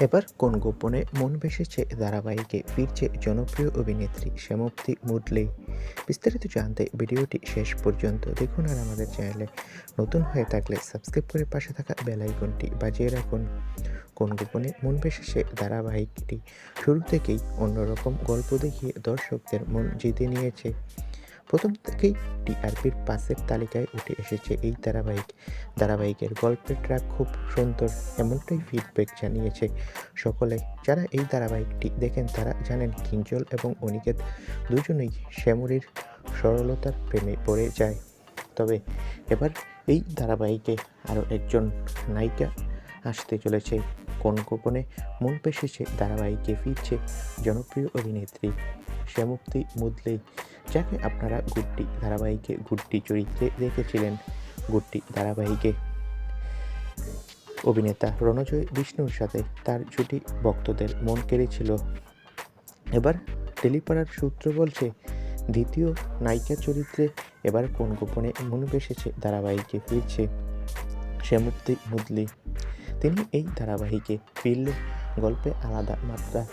এবার কোন গোপনে মন বেসেছে ধারাবাহিকে ফিরছে জনপ্রিয় অভিনেত্রী শ্যামপ্তি মুদলি বিস্তারিত জানতে ভিডিওটি শেষ পর্যন্ত দেখুন আর আমাদের চ্যানেলে নতুন হয়ে থাকলে সাবস্ক্রাইব করে পাশে থাকা বেল আইকনটি বাজিয়ে রাখুন। কোন গোপনে মন বেসেছে ধারাবাহিকটি? শুরু থেকেই অন্যরকম গল্প দেখিয়ে দর্শকদের মন জিতে নিয়েছে। প্রথম থেকেই টিআরপির পাশের তালিকায় উঠে এসেছে এই ধারাবাহিক। ধারাবাহিকের গল্পের ট্র্যাক খুব সুন্দর, এমনটাই ফিডব্যাক জানিয়েছে সকলে। যারা এই ধারাবাহিকটি দেখেন, তারা জানেন কিঞ্জল এবং অনিকেত দুজনেই শ্যামরির সরলতার প্রেমে পড়ে যায়। তবে এবার এই ধারাবাহিকে আরও একজন নায়িকা আসতে চলেছে। কোন গোপনে মন পেশেছে, ধারাবাহিকে ফিরছে জনপ্রিয় অভিনেত্রী শ্যামুক্তি মুদলি, যাকে আপনারা গুড্ডি ধারাবাহিকে গুড্ডি চরিত্রে দেখেছিলেন। গুড্ডি ধারাবাহিকে অভিনেতা রণজয় বিষ্ণুর সাথে তার জুটি ভক্তদের মন কেড়েছিল। এবার টেলিপাড়ার সূত্র বলছে, দ্বিতীয় নায়িকা চরিত্রে এবার কোন গোপনে মন বেসেছে, ধারাবাহিকে ফিরছে শ্যামুক্তি মুদলি। তিনি এই ধারাবাহিকে ফিরলে গল্পে আলাদা মাত্রা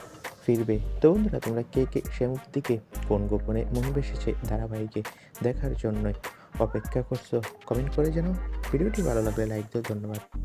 ফিরবে। তো বন্ধুরা, তোমরা কে কে শ্যামুক্তিকে কোন গোপনে মন বেসেছে ধারাবাহিকে দেখার জন্য অপেক্ষা করছ? কমেন্ট করে যেন ভিডিওটি ভালো লাগলে লাইক দিও, ধন্যবাদ।